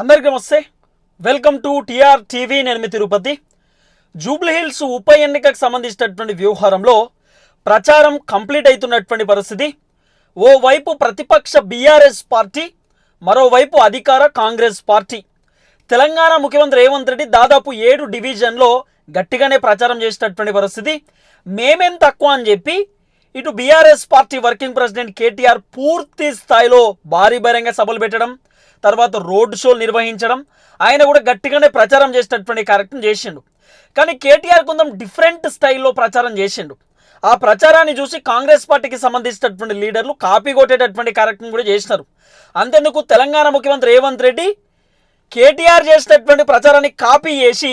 అందరికీ నమస్తే. Welcome to TR TV నేను మీ తిరుపతి. జూబ్లీహిల్స్ ఉప ఎన్నికకు సంబంధించినటువంటి వ్యవహారంలో ప్రచారం కంప్లీట్ అవుతున్నటువంటి పరిస్థితి. ఓవైపు ప్రతిపక్ష బీఆర్ఎస్ పార్టీ మరోవైపు అధికార కాంగ్రెస్ పార్టీ. తెలంగాణ ముఖ్యమంత్రి రేవంత్ రెడ్డి దాదాపు ఏడు డివిజన్లో గట్టిగానే ప్రచారం చేసినటువంటి పరిస్థితి. మేమేం తక్కువ అని చెప్పి ఇటు BRS party working president KTR పూర్తి స్థాయిలో భారీ బహిరంగ సభలు పెట్టడం తర్వాత రోడ్ షోలు నిర్వహించడం. ఆయన కూడా గట్టిగానే ప్రచారం చేసేటటువంటి కార్యక్రమం చేసిండు. కానీ కేటీఆర్ కొంచెం డిఫరెంట్ స్టైల్లో ప్రచారం చేసిండు. ఆ ప్రచారాన్ని చూసి కాంగ్రెస్ పార్టీకి సంబంధించినటువంటి లీడర్లు కాపీ కొట్టేటటువంటి కార్యక్రమం కూడా చేసినారు. అంతేందుకు తెలంగాణ ముఖ్యమంత్రి రేవంత్ రెడ్డి కేటీఆర్ చేసినటువంటి ప్రచారాన్ని కాపీ చేసి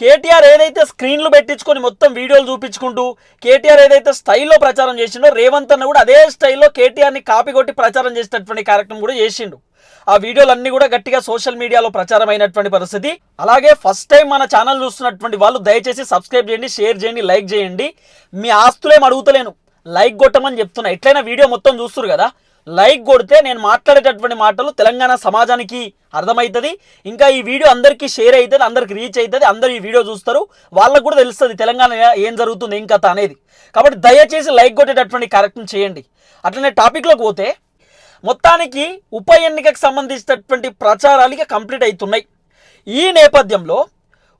కేటీఆర్ ఏదైతే స్క్రీన్లు పెట్టించుకొని మొత్తం వీడియోలు చూపించుకుంటూ కేటీఆర్ ఏదైతే స్టైల్లో ప్రచారం చేసిండో రేవంత్ అన్న కూడా అదే స్టైల్లో కేటీఆర్ని కాపీ కొట్టి ప్రచారం చేసినటువంటి కార్యక్రమం కూడా చేసిండు. ఆ వీడియోలు కూడా గట్టిగా సోషల్ మీడియాలో ప్రచారం అయినటువంటి పరిస్థితి. అలాగే ఫస్ట్ టైం మన ఛానల్ చూస్తున్నటువంటి వాళ్ళు దయచేసి సబ్స్క్రైబ్ చేయండి షేర్ చేయండి లైక్ చేయండి. మీ ఆస్తులేం అడుగుతలేను లైక్ కొట్టమని చెప్తున్నా. ఎట్లయినా వీడియో మొత్తం చూస్తురు కదా. లైక్ కొడితే నేను మాట్లాడేటటువంటి మాటలు తెలంగాణ సమాజానికి అర్థమవుతుంది ఇంకా ఈ వీడియో అందరికీ షేర్ అవుతుంది అందరికి రీచ్ అవుతుంది అందరు ఈ వీడియో చూస్తారు. వాళ్ళకు కూడా తెలుస్తుంది తెలంగాణ ఏం జరుగుతుంది ఏం కథ అనేది. కాబట్టి దయచేసి లైక్ కొట్టేటటువంటి కార్యక్రమం చేయండి. అట్లనే టాపిక్లోకి పోతే మొత్తానికి ఉప ఎన్నికకు సంబంధించినటువంటి ప్రచారాలు ఇక కంప్లీట్ అవుతున్నాయి. ఈ నేపథ్యంలో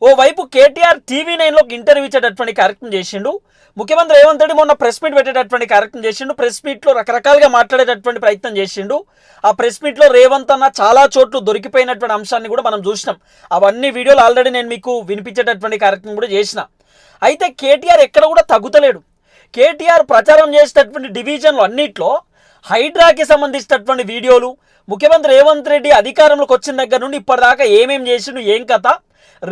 ఓవైపు కేటీఆర్ టీవీ నైన్లోకి ఇంటర్వ్యూ ఇచ్చేటటువంటి కార్యక్రమం చేసిండు. ముఖ్యమంత్రి రేవంత్ రెడ్డి మొన్న ప్రెస్ మీట్ పెట్టేటటువంటి కార్యక్రమం చేసిండు. ప్రెస్ మీట్లో రకరకాలుగా మాట్లాడేటటువంటి ప్రయత్నం చేసిండు. ఆ ప్రెస్ మీట్లో రేవంత్ అన్న చాలా చోట్ల దొరికిపోయినటువంటి అంశాన్ని కూడా మనం చూసినాం. అవన్నీ వీడియోలు ఆల్రెడీ నేను మీకు వినిపించేటటువంటి కార్యక్రమం కూడా చేసిన. అయితే కేటీఆర్ ఎక్కడ కూడా తగ్గుతలేడు. కేటీఆర్ ప్రచారం చేసేటటువంటి డివిజన్లు అన్నిట్లో హైడ్రాకి సంబంధించినటువంటి వీడియోలు. ముఖ్యమంత్రి రేవంత్ రెడ్డి అధికారంలోకి వచ్చిన దగ్గర నుండి ఇప్పటిదాకా ఏమేం చేసిండు ఏం కథ?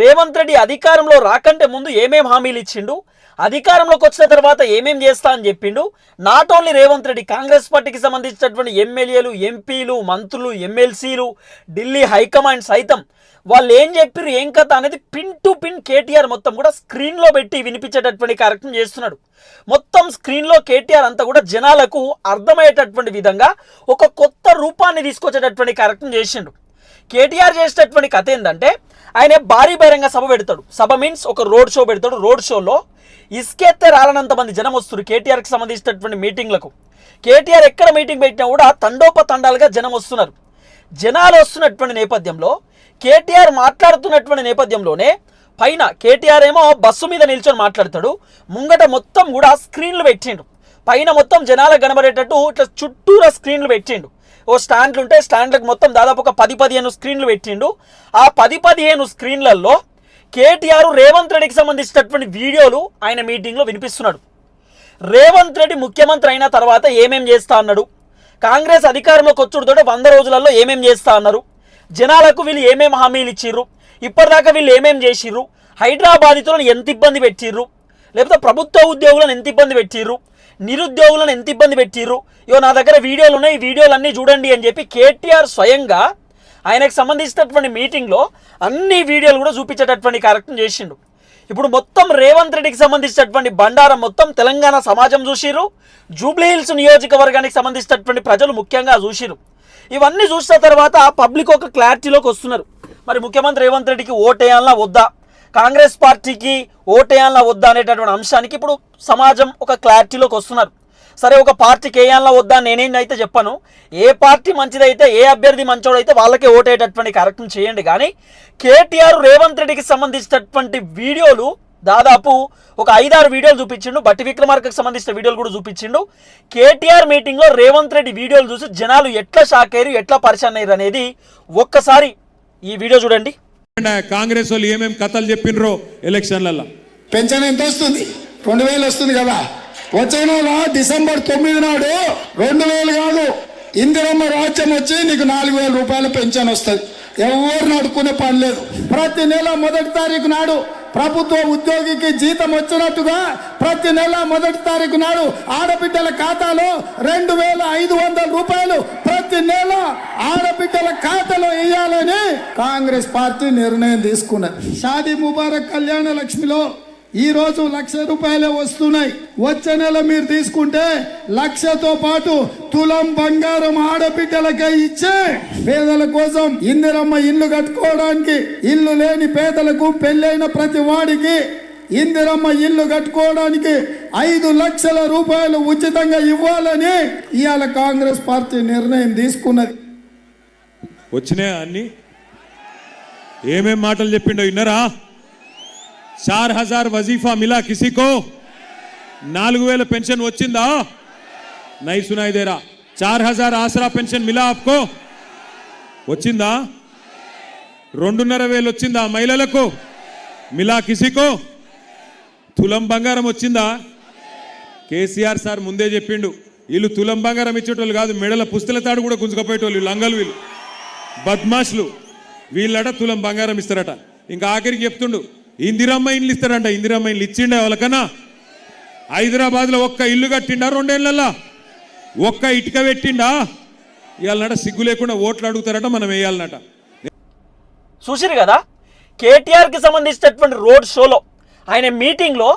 రేవంత్ రెడ్డి అధికారంలో రాకంటే ముందు ఏమేం హామీలు ఇచ్చిండు? అధికారంలోకి వచ్చిన తర్వాత ఏమేం చేస్తా అని చెప్పిండు. నాట్ ఓన్లీ రేవంత్ రెడ్డి కాంగ్రెస్ పార్టీకి సంబంధించినటువంటి ఎమ్మెల్యేలు ఎంపీలు మంత్రులు ఎమ్మెల్సీలు ఢిల్లీ హైకమాండ్ సైతం వాళ్ళు ఏం చెప్పారు ఏం కథ అనేది పిన్ టు పిన్ కేటీఆర్ మొత్తం కూడా స్క్రీన్లో పెట్టి వినిపించేటటువంటి కార్యక్రమం చేస్తున్నాడు. మొత్తం స్క్రీన్లో కేటీఆర్ అంతా కూడా జనాలకు అర్థమయ్యేటటువంటి విధంగా ఒక కొత్త రూపాన్ని తీసుకొచ్చేటటువంటి కార్యక్రమం చేసిండు. కేటీఆర్ చేసేటటువంటి కథ ఏంటంటే ఆయన భారీ బహిరంగ సభ పెడతాడు. సభ మీన్స్ ఒక రోడ్ షో పెడతాడు. రోడ్ షోలో ఇసుకెత్తే రాలనంత మంది జనం వస్తారు కేటీఆర్కి సంబంధించినటువంటి మీటింగ్లకు. కేటీఆర్ ఎక్కడ మీటింగ్ పెట్టినా కూడా తండోపతండాలుగా జనం వస్తున్నారు. జనాలు వస్తున్నటువంటి నేపథ్యంలో కేటీఆర్ మాట్లాడుతున్నటువంటి నేపథ్యంలోనే పైన కేటీఆర్ ఏమో బస్సు మీద నిల్చొని మాట్లాడతాడు. ముంగట మొత్తం కూడా స్క్రీన్లు పెట్టిండు. పైన మొత్తం జనాలకు కనబడేటట్టు ఇట్లా చుట్టూరా స్క్రీన్లు పెట్టిండు. ఓ స్టాండ్లు ఉంటే స్టాండ్లకు మొత్తం దాదాపు ఒక పది పదిహేను స్క్రీన్లు పెట్టిండు. ఆ పది పదిహేను స్క్రీన్లలో కేటీఆర్ రేవంత్ రెడ్డికి సంబంధించినటువంటి వీడియోలు ఆయన మీటింగ్లో వినిపిస్తున్నాడు. రేవంత్ రెడ్డి ముఖ్యమంత్రి అయిన తర్వాత ఏమేం చేస్తా అన్నాడు? కాంగ్రెస్ అధికారంలోకి వచ్చుడుతో వంద రోజులలో ఏమేం చేస్తా అన్నారు? జనాలకు వీళ్ళు ఏమేం హామీలు ఇచ్చిర్రు? ఇప్పటిదాకా వీళ్ళు ఏమేం చేసిర్రు? హైదరాబాదితులను ఎంత ఇబ్బంది పెట్టిర్రు? లేకపోతే ప్రభుత్వ ఉద్యోగులను ఎంత ఇబ్బంది పెట్టిర్రు? నిరుద్యోగులను ఎంత ఇబ్బంది పెట్టిర్రు? ఇగో నా దగ్గర వీడియోలు ఉన్నాయి ఈ వీడియోలన్నీ చూడండి అని చెప్పి కేటీఆర్ స్వయంగా ఆయనకు సంబంధించినటువంటి మీటింగ్లో అన్ని వీడియోలు కూడా చూపించేటటువంటి కార్యక్రమం చేసిండు. ఇప్పుడు మొత్తం రేవంత్ రెడ్డికి సంబంధించినటువంటి బండారం మొత్తం తెలంగాణ సమాజం చూసిరు జూబ్లీహిల్స్ నియోజకవర్గానికి సంబంధించినటువంటి ప్రజలు ముఖ్యంగా చూసిరు ఇవన్నీ చూసిన తర్వాత పబ్లిక్ ఒక క్లారిటీలోకి వస్తున్నారు. మరి ముఖ్యమంత్రి రేవంత్ రెడ్డికి ఓటేయాలన్నా వద్దా? కాంగ్రెస్ పార్టీకి ఓటేయాలన్నా వద్దా అనేటటువంటి అంశానికి ఇప్పుడు సమాజం ఒక క్లారిటీలోకి వస్తున్నారు. సరే ఒక పార్టీకి వేయాలా వద్దా నేనేందైతే చెప్పాను ఏ పార్టీ మంచిదైతే ఏ అభ్యర్థి మంచోడైతే వాళ్ళకే ఓటేటటువంటి కార్యక్రమం చేయండి. కానీ కేటీఆర్ రేవంత్ రెడ్డికి సంబంధించినటువంటి వీడియోలు దాదాపు ఒక ఐదారు వీడియోలు చూపించిండు. బట్టి విక్రమార్కకు సంబంధించిన వీడియోలు కూడా చూపించిండు. కేటీఆర్ మీటింగ్లో రేవంత్ రెడ్డి వీడియోలు చూసి జనాలు ఎట్లా షాక్ అయ్యారు ఎట్లా పరిచయం అయ్యారు అనేది ఒక్కసారి ఈ వీడియో చూడండి. కాంగ్రెస్ వాళ్ళు ఏమేం కథలు చెప్పినరో ఎలక్షన్లలో. పెన్షన్ ఎంత వస్తుంది? రెండు వేలు వస్తుంది కదా. వచ్చే నెల డిసెంబర్ తొమ్మిది నాడు రెండు వేలు కాదు. ఇందిరమ్మ రాజ్యం వచ్చి నీకు నాలుగు వేల రూపాయల పెన్షన్ వస్తుంది. ఎవరు నడుకునే పని లేదు. ప్రతి నెల మొదటి తారీఖు నాడు ప్రభుత్వ ఉద్యోగికి జీతం వచ్చినట్టుగా ప్రతి నెల మొదటి తారీఖు నాడు ఆడబిడ్డల ఖాతాలో రెండు వేల ఐదు వందల రూపాయలు ప్రతి నెల ఆడబిడ్డల ఖాతాలో వేయాలని కాంగ్రెస్ పార్టీ నిర్ణయం తీసుకున్నది. షాదీ ముబారక్ కళ్యాణ లక్ష్మిలో ఈరోజు లక్ష రూపాయలే వస్తున్నాయి. వచ్చే నెల మీరు తీసుకుంటే లక్షతో పాటు తులం బంగారం ఆడబిడ్డలకే ఇచ్చే పేదల కోసం ఇందిరమ్మ ఇల్లు కట్టుకోవడానికి ఇల్లు లేని పేదలకు పెళ్ళైన ప్రతి వాడికి ఇందిరమ్మ ఇల్లు కట్టుకోవడానికి ఐదు లక్షల రూపాయలు ఉచితంగా ఇవ్వాలని ఇవాళ కాంగ్రెస్ పార్టీ నిర్ణయం తీసుకున్నది. వచ్చినాయా అన్ని? ఏమేం మాటలు చెప్పిండో విన్నారా? చార్ హజార్ వజీఫా మిలా కిసికో నాలుగు వేల పెన్షన్ వచ్చిందా నై సునాయిదేరా చార్ హజార్ ఆసరా పెన్షన్ మిలా ఆప్కో వచ్చిందా రెండున్నర వేలు వచ్చిందా మహిళలకు? మిలా కిసికో తులం బంగారం వచ్చిందా? కేసీఆర్ సార్ ముందే చెప్పిండు వీళ్ళు తులం బంగారం ఇచ్చేటోళ్ళు కాదు మెడల పుస్తల తాడు కూడా గుంజుకపోయేటోళ్ళు లంగలు వీళ్ళు. బద్మాష్లు వీళ్ళట తులం బంగారం ఇస్తారట. ఇంకా ఆఖరికి చెప్తుండు ఇందిరమ్మ ఇండ్లు ఇస్తారంట ఇందిరమ్మ ఇండ్లు ఇచ్చిండే వాళ్ళకన్నా హైదరాబాద్లో ఒక్క ఇల్లు కట్టిండా రెండేళ్ళల్లా ఒక్క ఇటుక పెట్టిండా? ఇవాళ సిగ్గు లేకుండా ఓట్లు అడుగుతారట మనం వేయాలన్నట. చూసిరు కదా? కేటీఆర్కి సంబంధించినటువంటి రోడ్ షోలో ఆయన మీటింగ్లో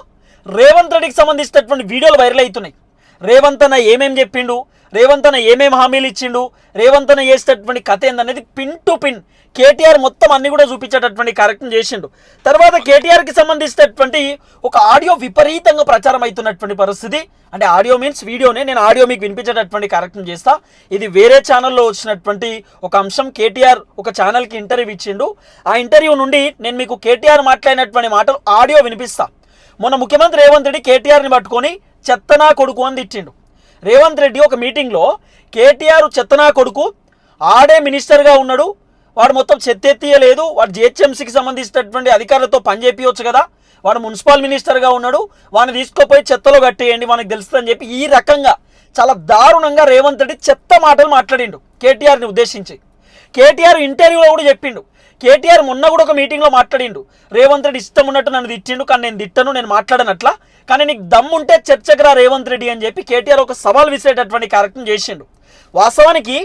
రేవంత్ రెడ్డికి సంబంధించినటువంటి వీడియోలు వైరల్ అవుతున్నాయి. రేవంత్ అన్న ఏమేం చెప్పిండు? రేవంత్ అన్న ఏమేం హామీలు ఇచ్చిండు? రేవంత్ అన్న చేసేటటువంటి కథ ఏందనేది పిన్ టు పిన్ కేటీఆర్ మొత్తం అన్ని కూడా చూపించేటటువంటి కార్యక్రమం చేసిండు. తర్వాత కేటీఆర్కి సంబంధించినటువంటి ఒక ఆడియో విపరీతంగా ప్రచారం అవుతున్నటువంటి పరిస్థితి. అంటే ఆడియో మీన్స్ వీడియోనే నేను ఆడియో మీకు వినిపించేటటువంటి కార్యక్రమం చేస్తా. ఇది వేరే ఛానల్లో వచ్చినటువంటి ఒక అంశం. కేటీఆర్ ఒక ఛానల్కి ఇంటర్వ్యూ ఇచ్చిండు. ఆ ఇంటర్వ్యూ నుండి నేను మీకు కేటీఆర్ మాట్లాడినటువంటి మాటలు ఆడియో వినిపిస్తా. మొన్న ముఖ్యమంత్రి రేవంత్ రెడ్డి కేటీఆర్ని పట్టుకొని చెత్తనా కొడుకు అని తిట్టిండు. రేవంత్ రెడ్డి ఒక మీటింగ్లో కేటీఆర్ చెత్తనా కొడుకు ఆడే మినిస్టర్గా ఉన్నాడు వాడు మొత్తం చెత్తెత్తియలేదు వాడు జిహెచ్ఎంసీకి సంబంధించినటువంటి అధికారులతో పని కదా. వాడు మున్సిపల్ మినిస్టర్గా ఉన్నాడు. వాడిని తీసుకుపోయి చెత్తలో కట్టేయండి మనకు తెలుస్తుందని చెప్పి ఈ రకంగా చాలా దారుణంగా రేవంత్ రెడ్డి చెత్త మాటలు మాట్లాడిండు కేటీఆర్ని ఉద్దేశించి. కేటీఆర్ ఇంటర్వ్యూలో కూడా చెప్పిండు. కేటీఆర్ మొన్న కూడా ఒక మీటింగ్లో మాట్లాడిండు. రేవంత్ రెడ్డి ఇష్టం ఉన్నట్టు నన్ను తిట్టిండు. కానీ నేను తిట్టను నేను మాట్లాడనట్లా. కానీ నీకు దమ్ముంటే చర్చకు రా రేవంత్ రెడ్డి అని చెప్పి కేటీఆర్ ఒక సవాల్ విసిరేటటువంటి కార్యక్రమం చేసిండు. వాస్తవానికి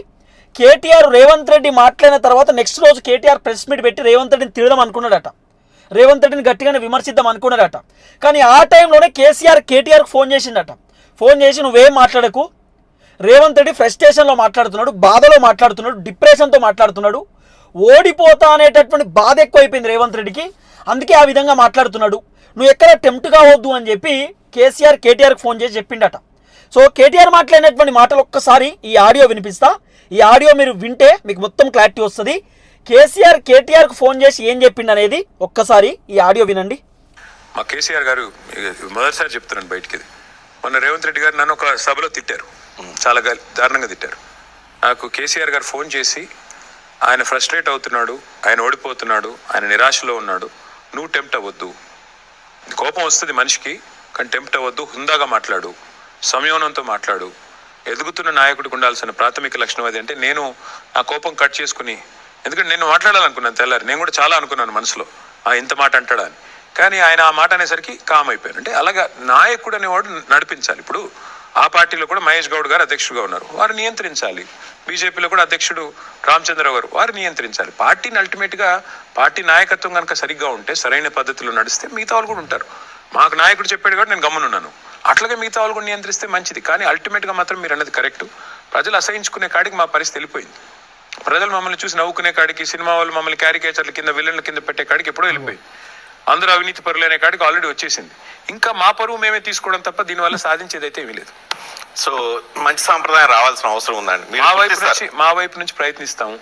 కేటీఆర్ రేవంత్ రెడ్డి మాట్లాడిన తర్వాత నెక్స్ట్ రోజు కేటీఆర్ ప్రెస్ మీట్ పెట్టి రేవంత్ రెడ్డిని తిడదాం అనుకున్నాడట. రేవంత్ రెడ్డిని గట్టిగానే విమర్శిద్దాం అనుకున్నాడట. కానీ ఆ టైంలోనే కేసీఆర్ కేటీఆర్కి ఫోన్ చేసిండట. ఫోన్ చేసి నువ్వేం మాట్లాడకు? రేవంత్ రెడ్డి ఫ్రస్ట్రేషన్లో మాట్లాడుతున్నాడు బాధలో మాట్లాడుతున్నాడు డిప్రెషన్తో మాట్లాడుతున్నాడు. ఓడిపోతా అనేటటువంటి బాధ ఎక్కువైపోయింది రేవంత్ రెడ్డికి. అందుకే ఆ విధంగా మాట్లాడుతున్నాడు. నువ్వు ఎక్కడ టెంప్ట్ కావద్దు అని చెప్పి కేసీఆర్ కేటీఆర్కి ఫోన్ చేసి చెప్పిండట. సో కేటీఆర్ మాట్లాడినటువంటి మాటలు ఒక్కసారి ఈ ఆడియో వినిపిస్తా. ఈ ఆడియో మీరు వింటే మీకు మొత్తం క్లారిటీ వస్తుంది. కేసీఆర్ కేటీఆర్కు ఫోన్ చేసి ఏం చెప్పిండు అనేది ఒక్కసారి ఈ ఆడియో వినండి. మా కేసీఆర్ గారు మొదటిసారి చెప్తున్నాను బయటికి. ఇది మొన్న రేవంత్ రెడ్డి గారు నన్ను ఒక సభలో తిట్టారు. చాలా దారుణంగా తిట్టారు. నాకు కేసీఆర్ గారు ఫోన్ చేసి ఆయన ఫ్రస్ట్రేట్ అవుతున్నాడు ఆయన ఓడిపోతున్నాడు ఆయన నిరాశలో ఉన్నాడు. నువ్వు టెంప్ట్ అవ్వద్దు. కోపం వస్తుంది మనిషికి కానీ టెంప్ట్ అవ్వద్దు హుందాగా మాట్లాడు. సంయోనంతో మాట్లాడు. ఎదుగుతున్న నాయకుడికి ఉండాల్సిన ప్రాథమిక లక్షణం అది అంటే నేను నా కోపం కట్ చేసుకుని ఎందుకంటే నేను మాట్లాడాలనుకున్నాను తెల్లారి నేను కూడా చాలా అనుకున్నాను మనసులో. ఆ ఇంత మాట అంటాడా అని. కానీ ఆయన ఆ మాట అనేసరికి కామ్ అయిపోయాను అంటే అలాగా నాయకుడు అనేవాడు నడిపించాలి. ఇప్పుడు ఆ పార్టీలో కూడా మహేష్ గౌడ్ గారు అధ్యక్షుడుగా ఉన్నారు. వారు నియంత్రించాలి. బీజేపీలో కూడా అధ్యక్షుడు రామచంద్రరావు గారు వారు నియంత్రించాలి. పార్టీని అల్టిమేట్గా పార్టీ నాయకత్వం కనుక సరిగ్గా ఉంటే సరైన పద్ధతిలో నడిస్తే మిగతా వాళ్ళు కూడా ఉంటారు. మాకు నాయకుడు చెప్పాడు కాబట్టి నేను గమ్మునున్నాను. అట్లాగే మిగతా వాళ్ళు కూడా నియంత్రిస్తే మంచిది. కానీ అల్టిమేట్గా మాత్రం మీరు అన్నది కరెక్ట్ ప్రజలు అసహించుకునే కాడికి మా పరిస్థితి వెళ్ళిపోయింది. ప్రజలు మమ్మల్ని చూసి నవ్వుకునే కాడికి సినిమా వాళ్ళు మమ్మల్ని క్యారికేచర్ల కింద విలన్ల కింద పెట్టే కాడికి ఎప్పుడో వెళ్ళిపోయింది అందరూ అవినీతి పరులైన కాడికి ఆల్రెడీ వచ్చేసింది. ఇంకా మా పరువు మేమే తీసుకోవడం తప్ప దీనివల్ల సాధించేది అయితే ఏమీ లేదు. సో మంచి సాంప్రదాయం రావాల్సిన అవసరం ఉందండి. మా వైపు. నుంచి మా వైపు నుంచి ప్రయత్నిస్తాము.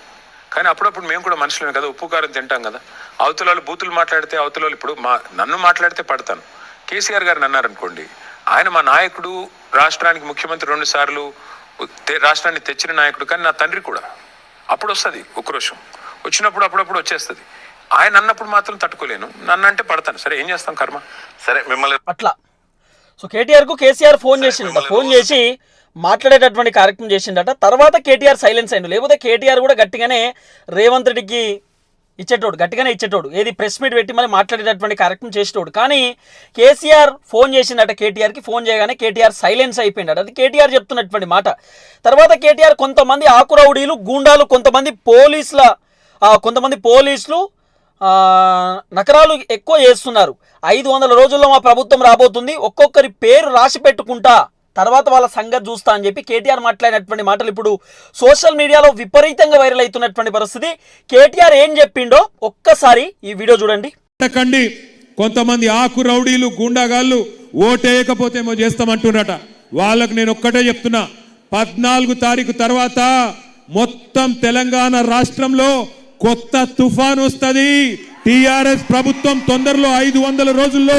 కానీ అప్పుడప్పుడు మేము కూడా మనుషులమే కదా ఉప్పు కారం తింటాం కదా. అవతల వాళ్ళు బూతులు మాట్లాడితే అవతల వాళ్ళు ఇప్పుడు మా నన్ను మాట్లాడితే పడతాను. కేసీఆర్ గారు అన్నారు అనుకోండి ఆయన మా నాయకుడు రాష్ట్రానికి ముఖ్యమంత్రి రెండు సార్లు రాష్ట్రాన్ని తెచ్చిన నాయకుడు కానీ నా తండ్రి కూడా. అప్పుడు వస్తుంది ఉక్రోషం వచ్చినప్పుడు అప్పుడప్పుడు వచ్చేస్తుంది. ఆయన అన్నప్పుడు మాత్రం తట్టుకోలేను. నన్ను అంటే పడతాను. సరే ఏం చేస్తాం కర్మ? సరే మిమ్మల్ని అట్లా. సో కేటీఆర్కు కేసీఆర్ ఫోన్ చేసిండట ఫోన్ చేసి మాట్లాడేటటువంటి కార్యక్రమం చేసిండట. తర్వాత కేటీఆర్ సైలెన్స్ అయిండు. లేకపోతే కేటీఆర్ కూడా గట్టిగానే రేవంత్ రెడ్డికి ఇచ్చేటోడు గట్టిగానే ఇచ్చేటోడు. ఏది ప్రెస్ మీట్ పెట్టి మరి మాట్లాడేటటువంటి కార్యక్రమం చేసేటోడు. కానీ కేసీఆర్ ఫోన్ చేసిందట కేటీఆర్కి ఫోన్ చేయగానే కేటీఆర్ సైలెన్స్ అయిపోయిందట. అది కేటీఆర్ చెప్తున్నటువంటి మాట. తర్వాత కేటీఆర్ కొంతమంది ఆకురౌడీలు గూండాలు కొంతమంది పోలీసుల కొంతమంది పోలీసులు నకరాలు ఎక్కువ చేస్తున్నారు. ఐదు వందల రోజుల్లో మా ప్రభుత్వం రాబోతుంది. ఒక్కొక్కరి పేరు రాసి పెట్టుకుంటా. తర్వాత వాళ్ళ సంగతి చూస్తా అని చెప్పి కేటీఆర్ మాట్లాడినటువంటి మాటలు ఇప్పుడు సోషల్ మీడియాలో విపరీతంగా వైరల్ అవుతున్నటువంటి పరిస్థితి. కేటీఆర్ ఏం చెప్పిండో ఒక్కసారి ఈ వీడియో చూడండి. కండి కొంతమంది ఆకు రౌడీలు గుండాగాళ్ళు ఓటేయకపోతే ఏమో చేస్తామంటున్నట వాళ్ళకు నేను ఒక్కటే చెప్తున్నా. పద్నాలుగు తారీఖు తర్వాత మొత్తం తెలంగాణ రాష్ట్రంలో కొత్త తుఫాన్ వస్తుంది. టిఆర్ఎస్ ప్రభుత్వం తొందరలో ఐదు వందల రోజుల్లో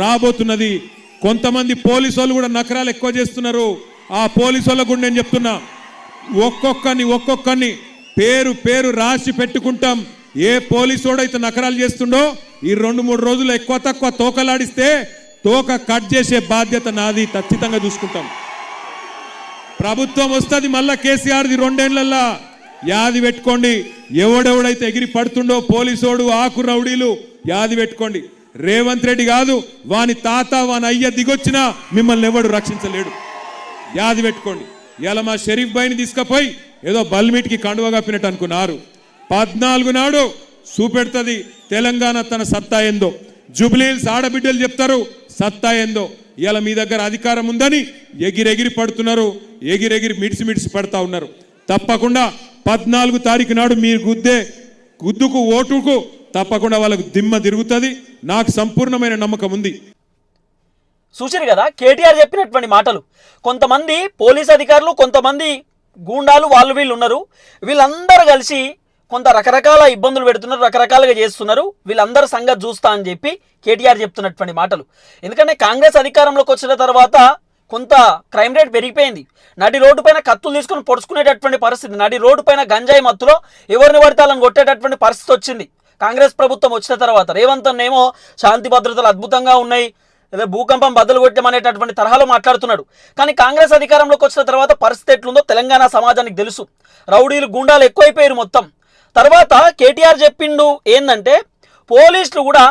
రాబోతున్నది. కొంతమంది పోలీసు వాళ్ళు కూడా నకరాలు ఎక్కువ చేస్తున్నారు. ఆ పోలీసు వాళ్ళకు కూడా నేను చెప్తున్నా. ఒక్కొక్కరిని ఒక్కొక్కరిని పేరు పేరు రాసి పెట్టుకుంటాం. ఏ పోలీసోడైతే నకరాలు చేస్తుండో ఈ రెండు మూడు రోజులు ఎక్కువ తక్కువ తోకలాడిస్తే తోక కట్ చేసే బాధ్యత నాది ఖచ్చితంగా చూసుకుంటాం. ప్రభుత్వం వస్తుంది మళ్ళా కేసీఆర్ది రెండేళ్ళల్లా. యాది పెట్టుకోండి. ఎవడెవడైతే ఎగిరి పడుతుండో పోలీసోడు ఆకు రౌడీలు యాది పెట్టుకోండి. రేవంత్ రెడ్డి కాదు వాని తాత వాని అయ్య దిగొచ్చినా మిమ్మల్ని ఎవడు రక్షించలేడు. యాది పెట్టుకోండి. ఇలా మా షరీఫ్ బాయిని తీసుకుపోయి ఏదో బల్మీట్కి కండువ కప్పినట్టు అనుకున్నారు. పద్నాలుగు నాడు చూపెడుతుంది తెలంగాణ తన సత్తా ఏందో. జూబ్లీల్స్ ఆడబిడ్డలు చెప్తారు సత్తా ఏందో. ఇలా మీ దగ్గర అధికారం ఉందని ఎగిరెగిరి పడుతున్నారు ఎగిరెగిరి మిడిసి మిడిసి పడతా ఉన్నారు. తప్పకుండా పద్నాలుగు తారీఖు నాడు మీరు గుద్దే గుద్దుకు ఓటుకు తప్పకుండా వాళ్ళకు దిమ్మ తిరుగుతుంది. నాకు సంపూర్ణమైన నమ్మకం ఉంది. చూసారు కదా కేటీఆర్ చెప్పినటువంటి మాటలు. కొంతమంది పోలీస్ అధికారులు కొంతమంది గూండాలు వాళ్ళు వీళ్ళు ఉన్నారు. వీళ్ళందరూ కలిసి కొంత రకరకాల ఇబ్బందులు పెడుతున్నారు రకరకాలుగా చేస్తున్నారు. వీళ్ళందరూ సంగతి చూస్తా అని చెప్పి కేటీఆర్ చెప్తున్నటువంటి మాటలు. ఎందుకంటే కాంగ్రెస్ అధికారంలోకి వచ్చిన తర్వాత కొంత క్రైమ్ రేట్ పెరిగిపోయింది. నడి రోడ్డు పైన కత్తులు తీసుకొని పొడుచుకునేటటువంటి పరిస్థితి నడి రోడ్డు పైన గంజాయి మత్తులో ఎవరిని పడితే వాళ్ళని కొట్టేటటువంటి పరిస్థితి వచ్చింది. కాంగ్రెస్ ప్రభుత్వం వచ్చిన తర్వాత రేవంత్ అన్నేమో శాంతి భద్రతలు అద్భుతంగా ఉన్నాయి లేదా భూకంపం బద్దలు కొట్టమనేటటువంటి తరహాలో మాట్లాడుతున్నాడు. కానీ కాంగ్రెస్ అధికారంలోకి వచ్చిన తర్వాత పరిస్థితి ఎట్లుందో తెలంగాణ సమాజానికి తెలుసు. రౌడీలు గుండాలు ఎక్కువైపోయారు మొత్తం. తర్వాత కేటీఆర్ చెప్పిండు ఏంటంటే పోలీసులు కూడా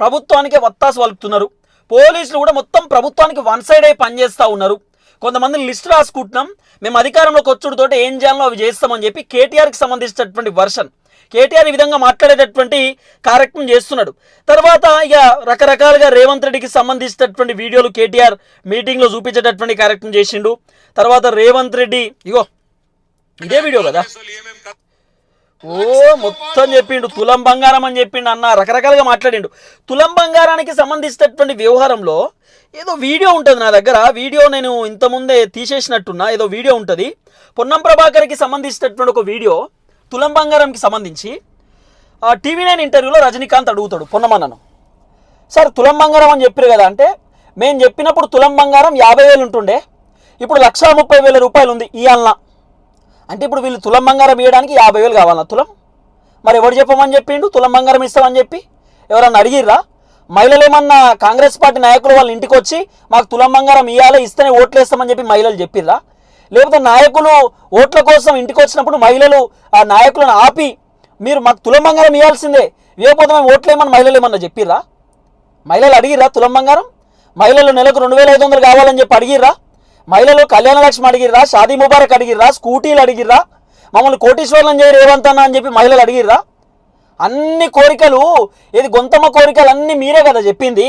ప్రభుత్వానికే వత్తాసు వలుపుతున్నారు. పోలీసులు కూడా మొత్తం ప్రభుత్వానికి వన్ సైడ్ అయి పనిచేస్తూ ఉన్నారు. కొంతమంది లిస్ట్ రాసుకుంటున్నాం. మేము అధికారంలోకి వచ్చుడుతోటి ఏం చేయాలో అవి చేస్తామని చెప్పి కేటీఆర్కి సంబంధించినటువంటి వర్షన్. కేటీఆర్ ఈ విధంగా మాట్లాడేటటువంటి కార్యక్రమం చేస్తున్నాడు. తర్వాత ఇక రకరకాలుగా రేవంత్ రెడ్డికి సంబంధించినటువంటి వీడియోలు కేటీఆర్ మీటింగ్లో చూపించేటటువంటి కార్యక్రమం చేసిండు. తర్వాత రేవంత్ రెడ్డి ఇగో ఇదే వీడియో కదా. ఓ మొత్తం చెప్పిండు తులం బంగారం అని చెప్పిండు అన్న రకరకాలుగా మాట్లాడిండు. తులం బంగారానికి సంబంధించినటువంటి వ్యవహారంలో ఏదో వీడియో ఉంటుంది నా దగ్గర. వీడియో నేను ఇంతకుముందే తీసేసినట్టున్నా ఏదో వీడియో ఉంటుంది. పొన్నం ప్రభాకర్కి సంబంధించినటువంటి ఒక వీడియో. తులం బంగారంకి సంబంధించి టీవీ నైన్ ఇంటర్వ్యూలో రజనీకాంత్ అడుగుతాడు పొన్నమన్నను. సార్ తులం బంగారం అని చెప్పారు కదా అంటే మేము చెప్పినప్పుడు తులం బంగారం యాభై వేలు ఉంటుండే ఇప్పుడు లక్షల ముప్పై వేల రూపాయలు ఉంది ఇవాళ అంటే ఇప్పుడు వీళ్ళు తులం బంగారం ఇవ్వడానికి యాభై వేలు కావాలా తులం? మరి ఎవడు చెప్పమని చెప్పిండు? తులం బంగారం ఇస్తామని చెప్పి ఎవరన్నా అడిగిర్రా? మహిళలు ఏమన్నా కాంగ్రెస్ పార్టీ నాయకులు వాళ్ళ ఇంటికి వచ్చి మాకు తులం బంగారం ఇవ్వాలి ఇస్తేనే ఓట్లు వేస్తామని చెప్పి మహిళలు చెప్పిర్రా? లేకపోతే నాయకులు ఓట్ల కోసం ఇంటికి వచ్చినప్పుడు మహిళలు ఆ నాయకులను ఆపి మీరు మాకు తులంబంగారం ఇవ్వాల్సిందే. ఇవ్వకపోతే మేము ఓట్లేమని మహిళలు ఏమన్నా చెప్పిర్రా? మహిళలు అడిగిర్రా తులంబంగారం? మహిళలు నెలకు రెండు వేల ఐదు వందలు కావాలని చెప్పి అడిగిర్రా? మహిళలు కళ్యాణ లక్ష్మి అడిగిర్రా? షాదీ ముబారక్ అడిగిర్రా? స్కూటీలు అడిగిర్రా? మమ్మల్ని కోటీశ్వర్లను చేయరు రేవంత్ అని చెప్పి మహిళలు అడిగిర్రా? అన్ని కోరికలు ఇది గొంతమ్మ కోరికలు అన్నీ మీరే కదా చెప్పింది.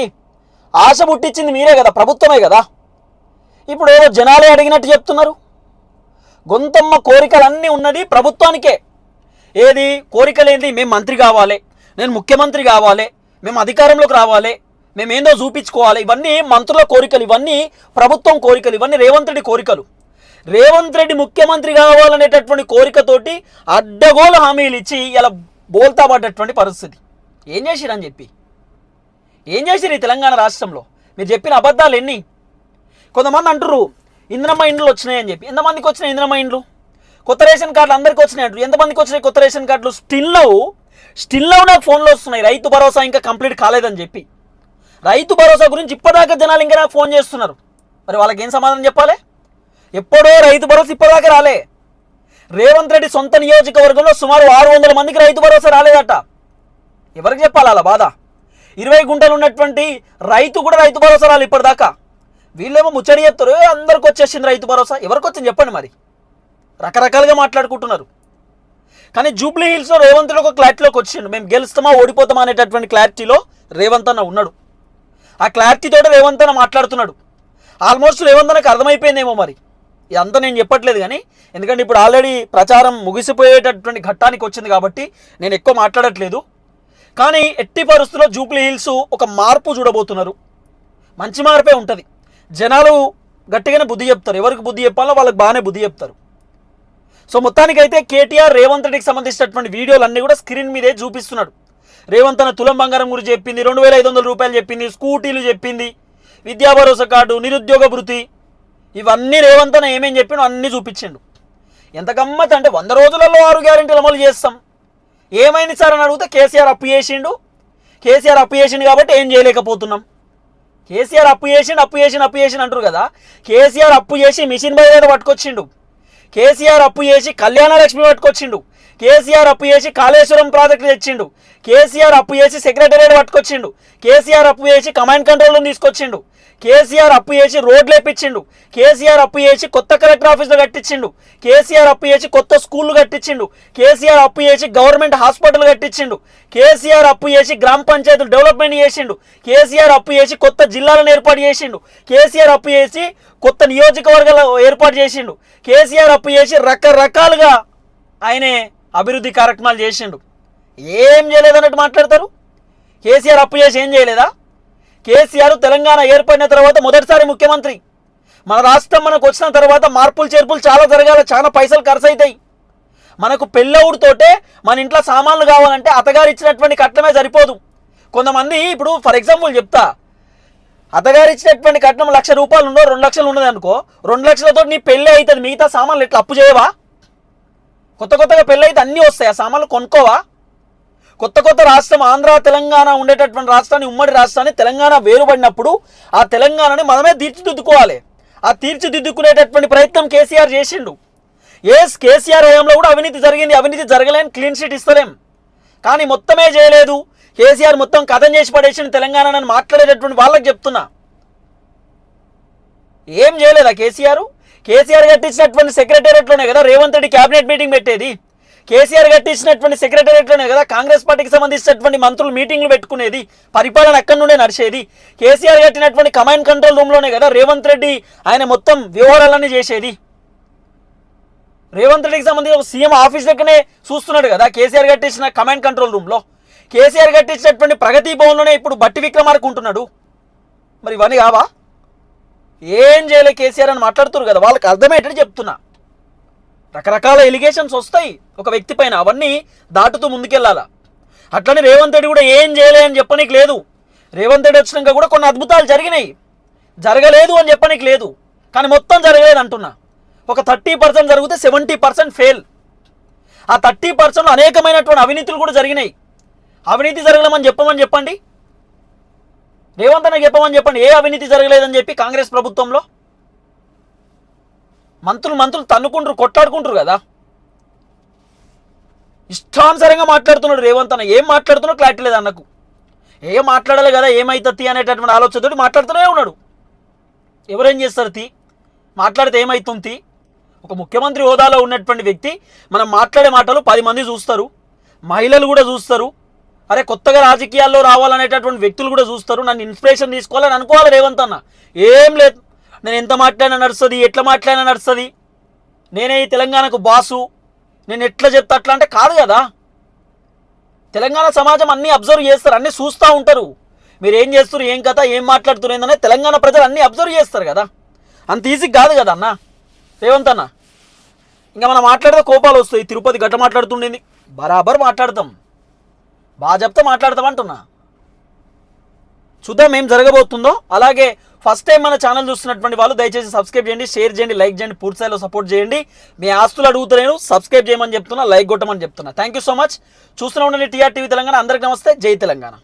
ఆశ పుట్టించింది మీరే కదా ప్రభుత్వమే కదా. ఇప్పుడు ఏదో జనాలే అడిగినట్టు చెప్తున్నారు. గొంతమ్మ కోరికలన్నీ ఉన్నది ప్రభుత్వానికే. ఏది? కోరికలేంది? మేము మంత్రి కావాలి. నేను ముఖ్యమంత్రి కావాలి. మేము అధికారంలోకి రావాలి. మేమేందో చూపించుకోవాలి. ఇవన్నీ మంత్రుల కోరికలు. ఇవన్నీ ప్రభుత్వం కోరికలు. ఇవన్నీ రేవంత్ రెడ్డి కోరికలు. రేవంత్ రెడ్డి ముఖ్యమంత్రి కావాలనేటటువంటి కోరికతోటి అడ్డగోలు హామీలు ఇచ్చి ఇలా బోల్తా పడ్డటువంటి పరిస్థితి. ఏం చేసిరని చెప్పి? ఏం చేసిరు ఈ తెలంగాణ రాష్ట్రంలో? మీరు చెప్పిన అబద్ధాలు ఎన్ని? కొంతమంది అంటారు ఇంద్రమ్మ ఇండ్లు వచ్చినాయని చెప్పి. ఎంతమందికి వచ్చినాయి ఇంద్రమ్మ ఇండ్లు కొత్త రేషన్ కార్డులు అందరికీ వచ్చినాయి అంటారు ఎంతమందికి వచ్చినాయి కొత్త రేషన్ కార్డులు? స్టిల్ స్టిల్లో నాకు ఫోన్లో వస్తున్నాయి. రైతు భరోసా ఇంకా కంప్లీట్ కాలేదని చెప్పి. రైతు భరోసా గురించి ఇప్పటిదాకా జనాలు ఇంకా నాకు ఫోన్ చేస్తున్నారు. మరి వాళ్ళకి ఏం సమాధానం చెప్పాలి? ఎప్పుడో రైతు భరోసా ఇప్పటిదాకా రాలే. రేవంత్ రెడ్డి సొంత నియోజకవర్గంలో సుమారు ఆరు వందల మందికి రైతు భరోసా రాలేదట. ఎవరికి చెప్పాలి అలా బాధ? ఇరవై గుంటలు ఉన్నటువంటి రైతు కూడా రైతు భరోసా రాలి ఇప్పటిదాకా. వీళ్ళేమో ముచ్చడి చెప్తారు. అందరికి వచ్చేసింది రైతు భరోసా ఎవరికి వచ్చింది చెప్పండి మరి. రకరకాలుగా మాట్లాడుకుంటున్నారు. కానీ జూబ్లీ హిల్స్లో రేవంత్ ఒక క్లారిటీలోకి వచ్చిండు. మేము గెలుస్తామా ఓడిపోతామా అనేటటువంటి క్లారిటీలో రేవంత్ అన్న ఉన్నాడు. ఆ క్లారిటీతో రేవంత్ అన్న మాట్లాడుతున్నాడు. ఆల్మోస్ట్ రేవంత్ అన్నకు అర్థమైపోయిందేమో మరి. ఇదంతా నేను చెప్పట్లేదు కానీ ఎందుకంటే ఇప్పుడు ఆల్రెడీ ప్రచారం ముగిసిపోయేటటువంటి ఘట్టానికి వచ్చింది కాబట్టి నేను ఎక్కువ మాట్లాడట్లేదు. కానీ ఎట్టి పరిస్థితుల్లో జూబ్లీ హిల్స్ ఒక మార్పు చూడబోతున్నారు. మంచి మార్పే ఉంటుంది. జనాలు గట్టిగానే బుద్ధి చెప్తారు. ఎవరికి బుద్ధి చెప్పాలో వాళ్ళకి బాగానే బుద్ధి చెప్తారు. సో మొత్తానికైతే కేటీఆర్ రేవంత్ రెడ్డికి సంబంధించినటువంటి వీడియోలు అన్నీ కూడా స్క్రీన్ మీదే చూపిస్తున్నాడు. రేవంత్ అన్న తులం బంగారం గురించి చెప్పింది రెండు వేల ఐదు వందల రూపాయలు చెప్పింది స్కూటీలు చెప్పింది విద్యా భరోసా కార్డు నిరుద్యోగ భృతి ఇవన్నీ రేవంత్ అన్న ఏమేం చెప్పిండో అన్నీ చూపించిండు. ఎంత గమ్మత్ అంటే వంద రోజులలో ఆరు గ్యారెంటీలు అమలు చేస్తాం. ఏమైంది సార్ అని అడిగితే కేసీఆర్ అప్పు చేసిండు. కేసీఆర్ అప్పు చేసిండు కాబట్టి ఏం చేయలేకపోతున్నాం. కేసీఆర్ అప్పు చేసిండు అప్పు చేసిండు అప్పు చేసిండు అంటారు కదా. కేసీఆర్ అప్పు చేసి మిషన్ బయట పట్టుకొచ్చిండు. కేసీఆర్ అప్పు చేసి కళ్యాణలక్ష్మి పట్టుకొచ్చిండు. కేసీఆర్ అప్పు చేసి కాళేశ్వరం ప్రాజెక్టు తెచ్చిండు కేసీఆర్ అప్పు చేసి సెక్రటేరియట్ పట్టుకొచ్చిండు కేసీఆర్ అప్పు చేసి కమాండ్ కంట్రోల్ తీసుకొచ్చిండు కేసీఆర్ అప్పు చేసి రోడ్లు వేపించిండు కేసీఆర్ అప్పు చేసి కొత్త కలెక్టర్ ఆఫీసులు కట్టించిండు కేసీఆర్ అప్పు చేసి కొత్త స్కూళ్ళు కట్టించిండు కేసీఆర్ అప్పు చేసి గవర్నమెంట్ హాస్పిటల్ కట్టించిండు కేసీఆర్ అప్పు చేసి గ్రామ పంచాయతీలు డెవలప్మెంట్ చేసిండు కేసీఆర్ అప్పు చేసి కొత్త జిల్లాలను ఏర్పాటు చేసిండు కేసీఆర్ అప్పు చేసి కొత్త నియోజకవర్గాలు ఏర్పాటు చేసిండు కేసీఆర్ అప్పు చేసి రకరకాలుగా ఆయనే అభివృద్ధి కార్యక్రమాలు చేసిండు. ఏం చేయలేదన్నట్టు మాట్లాడతారు? కేసీఆర్ అప్పు చేసి ఏం చేయలేదా? కేసీఆర్ తెలంగాణ ఏర్పడిన తర్వాత మొదటిసారి ముఖ్యమంత్రి. మన రాష్ట్రం మనకు వచ్చిన తర్వాత మార్పులు చేర్పులు చాలా జరగాలి చాలా పైసలు ఖర్చు అవుతాయి మనకు పెళ్ళవుడితోటే మన ఇంట్లో సామాన్లు కావాలంటే అత్తగారు ఇచ్చినటువంటి కట్నమే సరిపోదు. కొంతమంది ఇప్పుడు ఫర్ ఎగ్జాంపుల్ చెప్తా. అతగారు ఇచ్చినటువంటి కట్నం లక్ష రూపాయలు ఉండో రెండు లక్షలు ఉండదు అనుకో రెండు లక్షలతో నీ పెళ్ళి అవుతుంది మిగతా సామాన్లు ఎట్లా అప్పు చేయవా? కొత్త కొత్తగా పెళ్ళైతే అన్నీ వస్తాయి. ఆ సామాన్లు కొనుక్కోవా? కొత్త కొత్త రాష్ట్రం ఆంధ్ర తెలంగాణ ఉండేటటువంటి రాష్ట్రాన్ని ఉమ్మడి రాష్ట్రాన్ని తెలంగాణ వేరుపడినప్పుడు ఆ తెలంగాణని మనమే తీర్చిదిద్దుకోవాలి. ఆ తీర్చిదిద్దుకునేటటువంటి ప్రయత్నం కేసీఆర్ చేసిండు. ఎస్ కేసీఆర్ హయాంలో కూడా అవినీతి జరిగింది. అవినీతి జరగలేని క్లీన్ షీట్ ఇస్తలేం. కానీ మొత్తమే చేయలేదు. కేసీఆర్ మొత్తం కథం చేసి పడేసిన తెలంగాణ మాట్లాడేటటువంటి వాళ్ళకి చెప్తున్నా. ఏం చేయలేదా కేసీఆర్? కేసీఆర్ కట్టించినటువంటి సెక్రటేరియట్లోనే కదా? రేవంత్ రెడ్డి క్యాబినెట్ మీటింగ్ పెట్టేది. కేసీఆర్ కట్టించినటువంటి సెక్రటేరియట్లోనే కదా? కాంగ్రెస్ పార్టీకి సంబంధించినటువంటి మంత్రులు మీటింగ్లు పెట్టుకునేది. పరిపాలన అక్కడి నుండే నడిచేది. కేసీఆర్ కట్టినటువంటి కమాండ్ కంట్రోల్ రూమ్లోనే కదా? రేవంత్ రెడ్డి ఆయన మొత్తం వ్యవహారాలన్నీ చేసేది. రేవంత్ రెడ్డికి సంబంధించి సీఎం ఆఫీస్ దగ్గరనే చూస్తున్నాడు కదా? కేసీఆర్ కట్టించిన కమాండ్ కంట్రోల్ రూమ్లో కేసీఆర్ కట్టించినటువంటి ప్రగతి భవన్లోనే ఇప్పుడు బట్టి విక్రమార్కు ఉంటున్నాడు. మరి ఇవన్నీ కావా? ఏం చేయలే కేసీఆర్ అని మాట్లాడుతున్నారు కదా వాళ్ళకి అర్థమయ్యేటట్టు చెప్తున్నా. రకరకాల ఎలిగేషన్స్ వస్తాయి ఒక వ్యక్తి పైన అవన్నీ దాటుతూ ముందుకెళ్ళాలా? అట్లనే రేవంత్ రెడ్డి కూడా ఏం చేయలే అని చెప్పనీకి లేదు. రేవంత్ రెడ్డి వచ్చినాక కూడా కొన్ని అద్భుతాలు జరిగినాయి. జరగలేదు అని చెప్పనీకి లేదు. కానీ మొత్తం జరగలేదు అంటున్నా. ఒక థర్టీ పర్సెంట్ జరిగితే సెవెంటీ పర్సెంట్ ఫెయిల్. ఆ థర్టీ పర్సెంట్ అనేకమైనటువంటి అవినీతులు కూడా జరిగినాయి. అవినీతి జరగలేమని చెప్పమని చెప్పండి. రేవంత్ అన్న చెప్పమని చెప్పండి ఏ అవినీతి జరగలేదని చెప్పి కాంగ్రెస్ ప్రభుత్వంలో? మంత్రులు మంత్రులు తన్నుకుంటారు కొట్లాడుకుంటారు కదా? ఇష్టానుసారంగా మాట్లాడుతున్నాడు రేవంత్ అన్న. ఏం మాట్లాడుతున్నాడు క్లారిటీ లేదు అన్నకు. ఏం మాట్లాడాలి కదా ఏమైతుంది అనేటటువంటి ఆలోచనతో మాట్లాడుతూనే ఉన్నాడు. ఎవరేం చేస్తారు తీ? మాట్లాడితే ఏమవుతుంది ఒక ముఖ్యమంత్రి హోదాలో ఉన్నటువంటి వ్యక్తి మనం మాట్లాడే మాటలు పది మంది చూస్తారు. మహిళలు కూడా చూస్తారు. అరే కొత్తగా రాజకీయాల్లో రావాలనేటటువంటి వ్యక్తులు కూడా చూస్తారు. నన్ను ఇన్స్పిరేషన్ తీసుకోవాలని అనుకోవాలి రేవంత్ అన్న. ఏం లేదు. నేను ఎంత మాట్లాడినా నడుస్తుంది ఎట్లా మాట్లాడినా నడుస్తుంది. నేనే ఈ తెలంగాణకు బాసు. నేను ఎట్లా చెప్తా అట్లా అంటే కాదు కదా. తెలంగాణ సమాజం అన్నీ అబ్జర్వ్ చేస్తారు అన్నీ చూస్తూ ఉంటారు. మీరు ఏం చేస్తారు ఏం కథ ఏం మాట్లాడుతున్నారు ఏందనే తెలంగాణ ప్రజలు అన్నీ అబ్జర్వ్ చేస్తారు కదా. అంత ఈజీ కాదు కదా అన్న. రేవంత్ అన్న. ఇంకా మనం మాట్లాడితే కోపాలు వస్తాయి. తిరుపతి గట్ట మాట్లాడుతుండేది. బరాబర్ మాట్లాడతాం. బాగా చెప్తే మాట్లాడతామంటున్నా. చూద్దాం ఏం జరగబోతుందో. అలాగే ఫస్ట్ టైం మన ఛానల్ చూస్తున్నటువంటి వాళ్ళు దయచేసి సబ్స్క్రైబ్ చేయండి షేర్ చేయండి లైక్ చేయండి పూర్తి స్థాయిలో సపోర్ట్ చేయండి. మీ ఆస్తులు అడుగుతున్నాను సబ్స్క్రైబ్ చేయమని చెప్తున్నా లైక్ కొట్టమని చెప్తున్నా. థ్యాంక్ యూ సో మచ్ చూస్తూనే ఉండండి టీఆర్ టీవీ తెలంగాణ అందరికీ నమస్తే. జై తెలంగాణ.